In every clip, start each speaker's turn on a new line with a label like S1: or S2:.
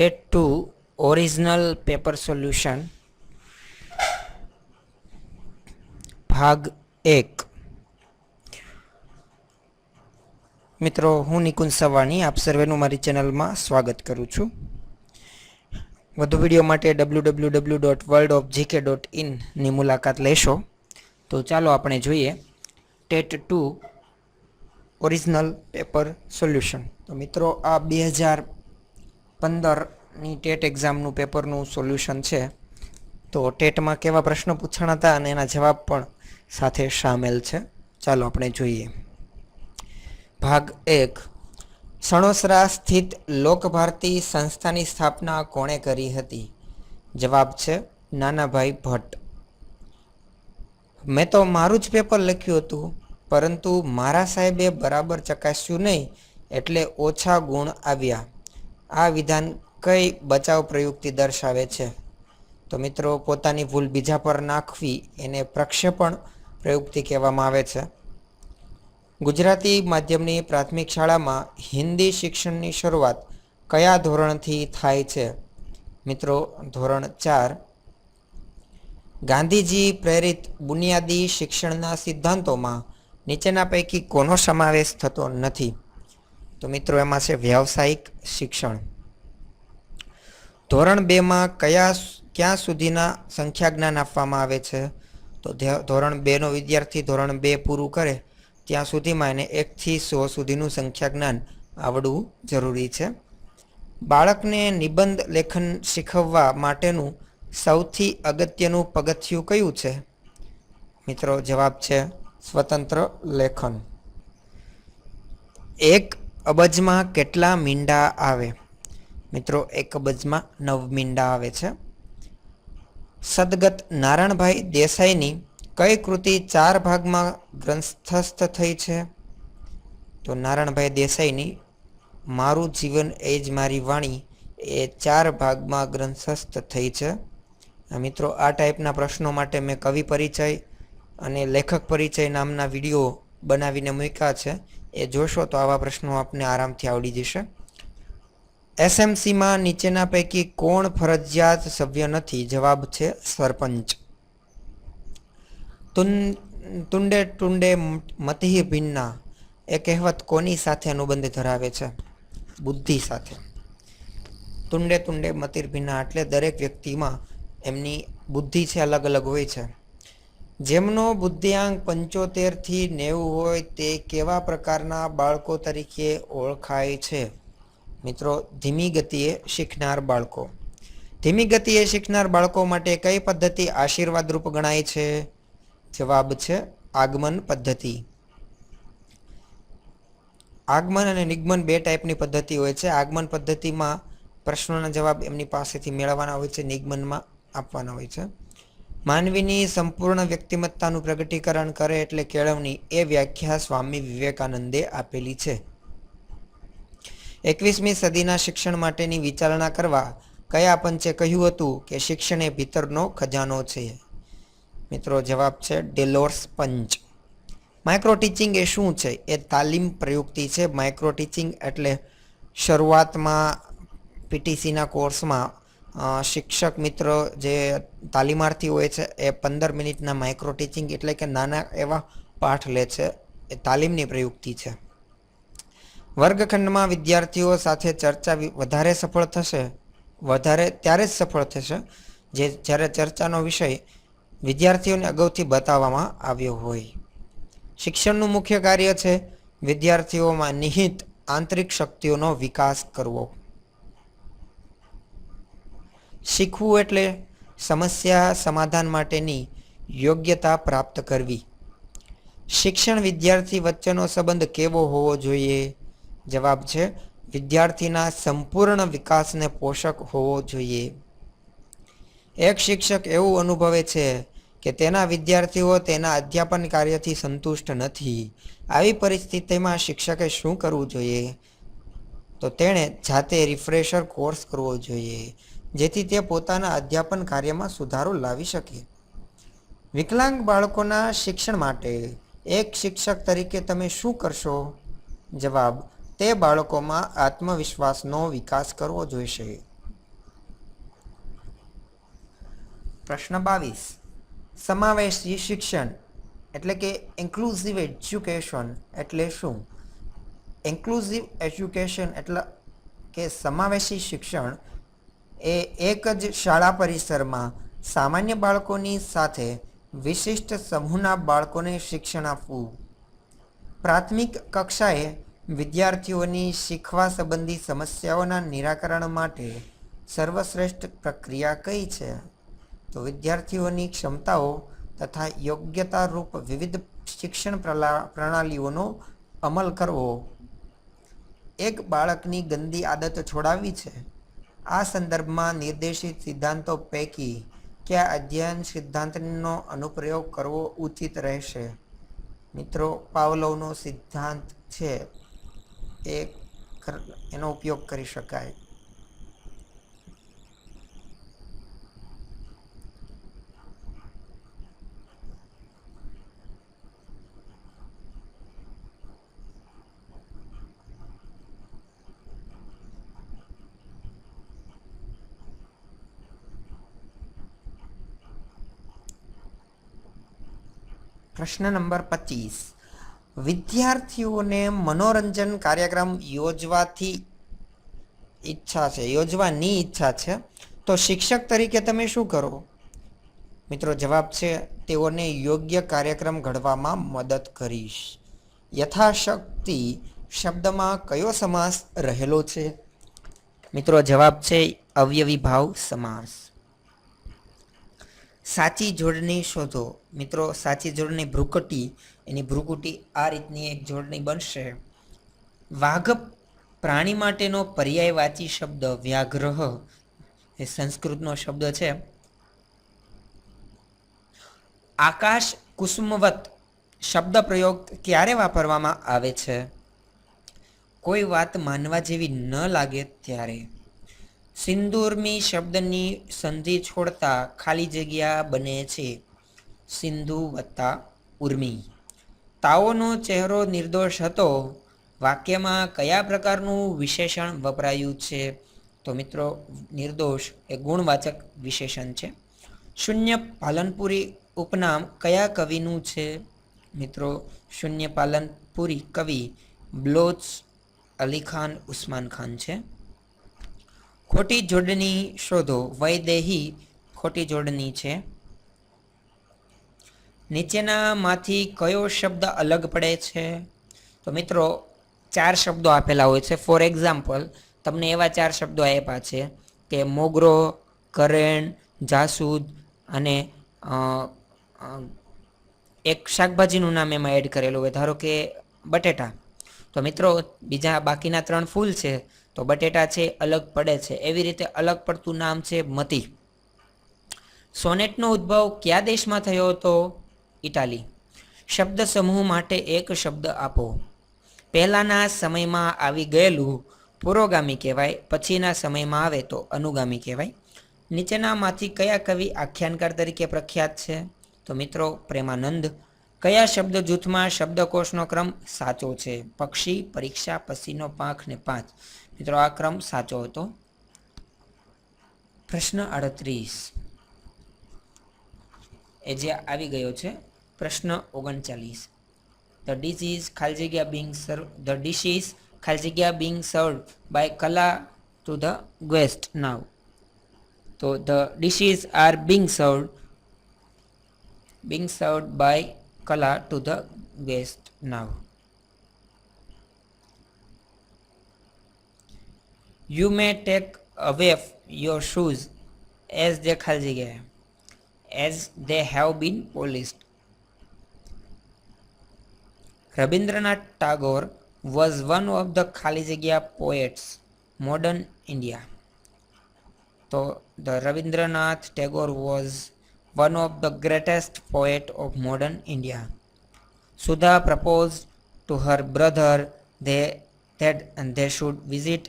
S1: TET two original paper solution ભાગ એક. મિત્રો, હું નિકુંજ સવાણી, આપ સર્વેનું મારી ચેનલમાં સ્વાગત કરું છું. વધુ વીડિયો માટે W W W dot world of GK dot ઇનની મુલાકાત લેશો. તો ચાલો આપણે જોઈએ TET two original paper solution. તો મિત્રો, આ બે હજાર પંદરની ટેટ એક્ઝામનું પેપરનું સોલ્યુશન છે. તો ટેટમાં કેવા પ્રશ્નો પૂછાણા હતા અને એના જવાબ પણ સાથે સામેલ છે. ચાલો આપણે જોઈએ. ભાગ એક. સણોસરા સ્થિત લોકભારતી સંસ્થાની સ્થાપના કોણે કરી હતી? જવાબ છે નાનાભાઈ ભટ્ટ. મેં તો મારું જ પેપર લખ્યું હતું, પરંતુ મારા સાહેબે બરાબર ચકાસ્યું નહીં, એટલે ઓછા ગુણ આવ્યા. આ વિધાન કઈ બચાવ પ્રયુક્તિ દર્શાવે છે? તો મિત્રો, પોતાની ભૂલ બીજા પર નાખવી એને પ્રક્ષેપણ પ્રયુક્તિ કહેવામાં આવે છે. ગુજરાતી માધ્યમની પ્રાથમિક શાળામાં હિન્દી શિક્ષણની શરૂઆત કયા ધોરણથી થાય છે? મિત્રો, ધોરણ ચાર. ગાંધીજી પ્રેરિત બુનિયાદી શિક્ષણના સિદ્ધાંતોમાં નીચેના પૈકી કોનો સમાવેશ થતો નથી? તો મિત્રો, એમાં છે વ્યાવસાયિક શિક્ષણ. ધોરણ બેમાં કયા ક્યાં સુધીના સંખ્યા જ્ઞાન આપવામાં આવે છે? તો ધોરણ બેનો વિદ્યાર્થી ધોરણ બે પૂરું કરે, ત્યાં સુધીમાં એને એકથી સો સુધીનું સંખ્યા જ્ઞાન આવડવું જરૂરી છે. બાળકને નિબંધ લેખન શીખવવા માટેનું સૌથી અગત્યનું પગથિયું કયું છે? મિત્રો, જવાબ છે સ્વતંત્ર લેખન. એક અબજમાં કેટલા મીંડા આવે? મિત્રો, એક અબજમાં નવ મીંડા આવે છે. સદગત નારાયણભાઈ દેસાઈની કઈ કૃતિ ચાર ભાગમાં ગ્રંથસ્થ થઈ છે? તો નારાયણભાઈ દેસાઈની મારું જીવન એ જ મારી વાણી એ ચાર ભાગમાં ગ્રંથસ્થ થઈ છે. મિત્રો, આ ટાઈપના પ્રશ્નો માટે મેં કવિ પરિચય અને લેખક પરિચય નામના વીડિયો બનાવીને મૂક્યા છે. એ જોશો તો આવા પ્રશ્નો આપને આરામથી આવડી જશે. એસએમસીમાં નીચેના પૈકી કોણ ફરજિયાત સભ્ય નથી? જવાબ છે સરપંચ. તુંડે ટુંડે મતિહ ભિન્ના. એ કહેવત કોની સાથે અનુબંધ ધરાવે છે? બુદ્ધિ સાથે. તુંડે તુંડે મતિર ભિન્ના એટલે દરેક વ્યક્તિમાં એમની બુદ્ધિ છે અલગ અલગ હોય છે. જેમનો બુદ્ધિઆંક પંચોતેરથી નેવું હોય તે કેવા પ્રકારના બાળકો તરીકે ઓળખાય છે? મિત્રો, ધીમી ગતિએ શીખનાર બાળકો. ધીમી ગતિએ શીખનાર બાળકો માટે કઈ પદ્ધતિ આશીર્વાદરૂપ ગણાય છે? જવાબ છે આગમન પદ્ધતિ. આગમન અને નિગમન બે ટાઈપની પદ્ધતિ હોય છે. આગમન પદ્ધતિમાં પ્રશ્નોના જવાબ એમની પાસેથી મેળવવાના હોય છે, નિગમનમાં આપવાના હોય છે. માનવીની સંપૂર્ણ વ્યક્તિમત્તાનું પ્રગટીકરણ કરે એટલે કેળવણી એ વ્યાખ્યા સ્વામી વિવેકાનંદે આપેલી છે. એકવીસમી સદીના શિક્ષણ માટેની વિચારણા કરવા કયા પંચે કહ્યું હતું કે શિક્ષણ એ ભીતરનો ખજાનો છે? મિત્રો, જવાબ છે ડેલોર્સ પંચ. માઇક્રો ટીચિંગ એ શું છે? એ તાલીમ પ્રયુક્તિ છે. માઇક્રો ટીચિંગ એટલે શરૂઆતમાં પીટીસીના કોર્સમાં શિક્ષક મિત્રો જે તાલીમાર્થી હોય છે, એ પંદર મિનિટના માઇક્રો ટીચિંગ એટલે કે નાના એવા પાઠ લે છે, એ તાલીમની પ્રયુક્તિ છે. વર્ગખંડમાં વિદ્યાર્થીઓ સાથે ચર્ચા વધારે સફળ થશે, વધારે, ત્યારે જ સફળ થશે, જે, જ્યારે ચર્ચાનો વિષય વિદ્યાર્થીઓને અગાઉથી બતાવવામાં આવ્યો હોય. શિક્ષણનું મુખ્ય કાર્ય છે વિદ્યાર્થીઓમાં નિહિત આંતરિક શક્તિઓનો વિકાસ કરવો. શીખવું એટલે સમસ્યા સમાધાન માટેની યોગ્યતા પ્રાપ્ત કરવી. શિક્ષણ વિદ્યાર્થી વચ્ચેનો સંબંધ કેવો હોવો જોઈએ? જવાબ છે, વિદ્યાર્થીના સંપૂર્ણ વિકાસને પોષક હોવો જોઈએ. એક શિક્ષક એવું અનુભવે છે કે તેના વિદ્યાર્થીઓ તેના અધ્યાપન કાર્યથી સંતુષ્ટ નથી. આવી પરિસ્થિતિમાં શિક્ષકે શું કરવું જોઈએ? તો તેણે જાતે રિફ્રેશર કોર્સ કરવો જોઈએ. જેથી તે પોતાના અધ્યાપન કાર્યમાં સુધારો લાવી શકે. વિકલાંગ બાળકોના શિક્ષણ માટે એક શિક્ષક તરીકે તમે શું કરશો? જવાબ, તે બાળકોમાં આત્મવિશ્વાસનો વિકાસ કરવો જોઈશે. પ્રશ્ન બાવીસ. સમાવેશી શિક્ષણ એટલે કે ઇન્ક્લુઝિવ એજ્યુકેશન એટલે શું? ઇન્ક્લુઝિવ એજ્યુકેશન એટલે કે સમાવેશી શિક્ષણ એ એક જ શાળા પરિસરમાં સામાન્ય બાળકોની સાથે વિશિષ્ટ સમૂહના બાળકોને શિક્ષણ આપવું. પ્રાથમિક કક્ષાએ વિદ્યાર્થીઓની શીખવા સંબંધી સમસ્યાઓના નિરાકરણ માટે સર્વશ્રેષ્ઠ પ્રક્રિયા કઈ છે? તો વિદ્યાર્થીઓની ક્ષમતાઓ તથા યોગ્યતા રૂપ વિવિધ શિક્ષણ પ્રણાલીઓનો અમલ કરવો. એક બાળકની ગંદી આદત છોડાવી છે. આ સંદર્ભમાં નિર્દેશિત સિદ્ધાંતો પૈકી કયા અધ્યયન સિદ્ધાંતનો અનુપ્રયોગ કરવો ઉચિત રહેશે? મિત્રો, પાવલોવનો સિદ્ધાંત છે. એ એનો ઉપયોગ કરી શકાય. પ્રશ્ન નંબર પચીસ. વિદ્યાર્થીઓને મનોરંજન કાર્યક્રમ યોજવાથી ઈચ્છા છે, યોજવાની ઈચ્છા છે. તો શિક્ષક તરીકે તમે શું કરો? મિત્રો, જવાબ છે, તેઓને યોગ્ય કાર્યક્રમ ઘડવામાં મદદ કરીશ. યથાશક્તિ શબ્દમાં કયો સમાસ રહેલો છે? મિત્રો, જવાબ છે, અવયવી ભાવ સમાસ. સાચી જોડણી શોધો. મિત્રો, સાચી જોડણી ભ્રુકટી, એની ભ્રુકુટી આ રીતની એક જોડણી બનશે. વાઘ પ્રાણી માટેનો પર્યાયવાચી શબ્દ વ્યાઘ્રહ. એ સંસ્કૃતનો શબ્દ છે. આકાશ કુસુમવત શબ્દ પ્રયોગ ક્યારે વાપરવામાં આવે છે? કોઈ વાત માનવા જેવી ન લાગે ત્યારે. સિંદૂરમી શબ્દની સંધિ છોડતા ખાલી જગ્યા બને છે. સિંધુ વત્તા ઉર્મી. તાઓનો ચહેરો નિર્દોષ હતો. વાક્યમાં કયા પ્રકારનું વિશેષણ વપરાયું છે? તો મિત્રો, નિર્દોષ એ ગુણવાચક વિશેષણ છે. શૂન્ય પાલનપુરી ઉપનામ કયા કવિનું છે? મિત્રો, શૂન્ય પાલનપુરી કવિ બ્લોચ અલી ખાન ઉસ્માન ખાન છે. ખોટી જોડણી શોધો, વૈદેહી ખોટી જોડણી છે. નીચેનામાંથી કયો શબ્દ અલગ પડે છે? તો મિત્રો, ચાર શબ્દો આપેલા હોય છે. ફોર એક્ઝામ્પલ તમને એવા ચાર શબ્દો આપ્યા છે કે મોગરો, કરેણ, જાસૂદ અને એક શાકભાજીનું નામ એમાં એડ કરેલું હોય. ધારો કે બટેટા. તો મિત્રો, બીજા બાકીના ત્રણ ફૂલ છે. તો બટેટા છે, અલગ પડે છે. એવી રીતે અલગ પડતું નામ છે મતી. સોનેટનો ઉદ્ભવ કયા દેશમાં થયો હતો? ઇટાલી. શબ્દ સમૂહ માટે એક શબ્દ આપો. પહેલાંના સમયમાં આવી ગયેલું પુરોગામી કહેવાય, પછીના સમયમાં આવે તો અનુગામી કહેવાય. નીચેનામાંથી કયા કવિ આખ્યાનકાર તરીકે પ્રખ્યાત છે? તો મિત્રો, પ્રેમાનંદ, કયા શબ્દ જૂથમાં શબ્દકોશનો ક્રમ સાચો છે? પક્ષી, પરીક્ષા પછીનો પાંખ ને પાંચ. મિત્રો, આ ક્રમ સાચો હતો. પ્રશ્ન અડત્રીસ એ જે આવી ગયો છે, પ્રશ્ન ઓગણચાલીસ. ધ ડિસીઝ ખાલી જગ્યા બિંગ સર્વ ધ ડિશ ઇઝ ખાલી જગ્યા બિંગ સર્વ બાય કલા ટુ ધ ગેસ્ટ નાવ તો the dishes are being serve being serve by Kala to the guest now. you may take away your shoes as they khal jagah as they have been polished Rabindranath Tagore was one of the Khali poets, modern India. So the Rabindranath Tagore was one of the greatest poet of modern India. Sudha proposed to her brother they, that they should visit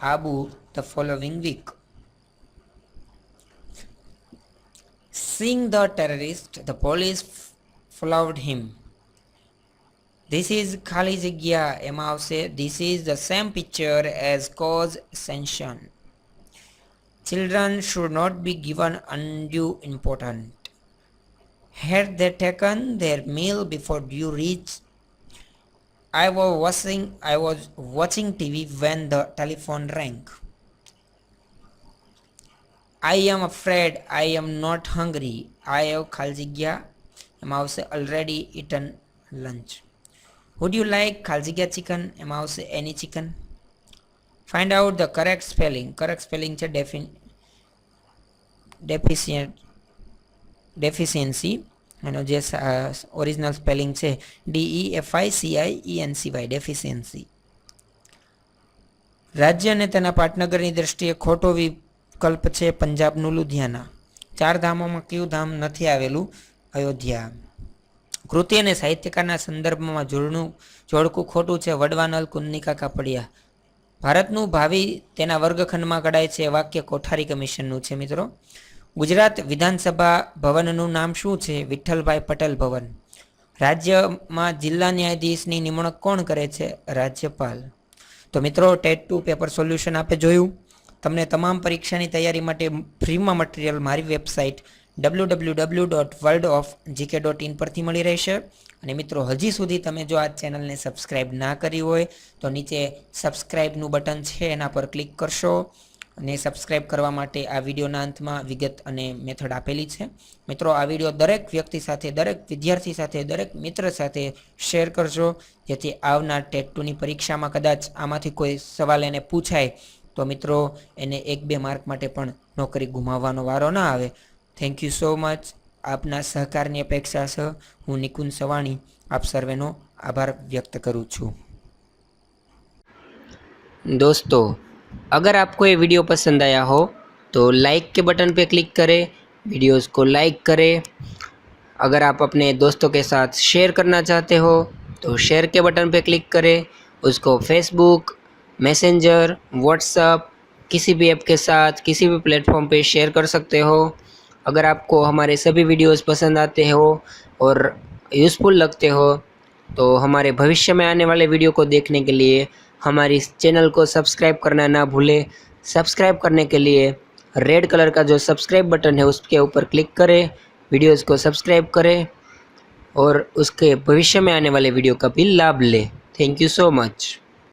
S1: Abu the following week. Seeing the terrorist, the police f- followed him. This is ખાલી જગ્યા એમાં આવશે This is the same picture as cause sanction. Children should not be given undue importance. Had they taken their meal before due reach? I was watching I was watching TV when the telephone rang. I am afraid I am not hungry. I have ખાલી જગ્યા એમાં આવશે already eaten lunch. Would you like ખાલી જગ્યા chicken એમાં આવશે any chicken. Find out the correct spelling. Correct spelling છે defin deficient deficiency એનો જે ઓરિજિનલ સ્પેલિંગ છે D E E F I C I E N C Y deficiency રાજ્ય અને તેના પાટનગરની દ્રષ્ટિએ ખોટો વિકલ્પ છે પંજાબનું લુધિયાના. ચાર ધામોમાં કયું ધામ નથી આવેલું? અયોધ્યા. કૃતિ અને સાહિત્યકારના સંદર્ભમાં જોડનું જોડકું ખોટું છે વડવાનલ, કુન્નિકા કાપડિયા. ભારતનું ભાવિ તેના વર્ગખંડમાં કડાય છે વાક્ય કોઠારી કમિશનનું છે મિત્રો. ગુજરાત વિધાનસભા ભવનનું નામ શું છે? વિઠ્ઠલભાઈ પટેલ ભવન. રાજ્યમાં જિલ્લા ન્યાયાધીશની નિમણૂક કોણ કરે છે? રાજ્યપાલ. તો મિત્રો, ટેટ ટુ પેપર સોલ્યુશન આપે જોયું. તમને તમામ પરીક્ષાની તૈયારી માટે ફ્રીમાં મટીરિયલ મારી website W W W dot world of GK dot in પરથી મળી રહેશે. અને મિત્રો, હજી સુધી તમે જો આ ચેનલને સબસ્ક્રાઇબ ના કરી હોય, તો નીચે સબસ્ક્રાઇબનું બટન છે, એના પર ક્લિક કરશો. અને સબસ્ક્રાઇબ કરવા માટે આ વિડીયોના અંતમાં વિગત અને મેથડ આપેલી છે. મિત્રો, આ વીડિયો દરેક વ્યક્તિ સાથે, દરેક વિદ્યાર્થી સાથે, દરેક મિત્ર સાથે શેર કરજો. જેથી આવનાર ટેટ ટુની પરીક્ષામાં કદાચ આમાંથી કોઈ સવાલ એને પૂછાય, તો મિત્રો, એને એક બે માર્ક માટે પણ નોકરી ગુમાવવાનો વારો ના આવે. થેન્ક યુ સો મચ આપના સહકારની અપેક્ષા છે. હું નિકુંજ સવાણી આપ સર્વેનો આભાર વ્યક્ત કરું છું. દોસ્તો अगर आपको ये वीडियो पसंद आया हो तो लाइक के बटन पे क्लिक करें वीडियोस को लाइक करें। अगर आप अपने दोस्तों के साथ शेयर करना चाहते हो तो शेयर के बटन पे क्लिक करें। उसको फेसबुक मैसेंजर व्हाट्सअप किसी भी ऐप के साथ, किसी भी प्लेटफॉर्म पे शेयर कर सकते हो। अगर आपको हमारे सभी वीडियोस पसंद आते हो और यूज़फुल लगते हो तो हमारे भविष्य में आने वाले वीडियो को देखने के लिए हमारी इस चैनल को सब्सक्राइब करना ना भूलें। सब्सक्राइब करने के लिए रेड कलर का जो सब्सक्राइब बटन है, उसके ऊपर क्लिक करें वीडियोस को सब्सक्राइब करें और उसके भविष्य में आने वाले वीडियो का भी लाभ लें। Thank you so much.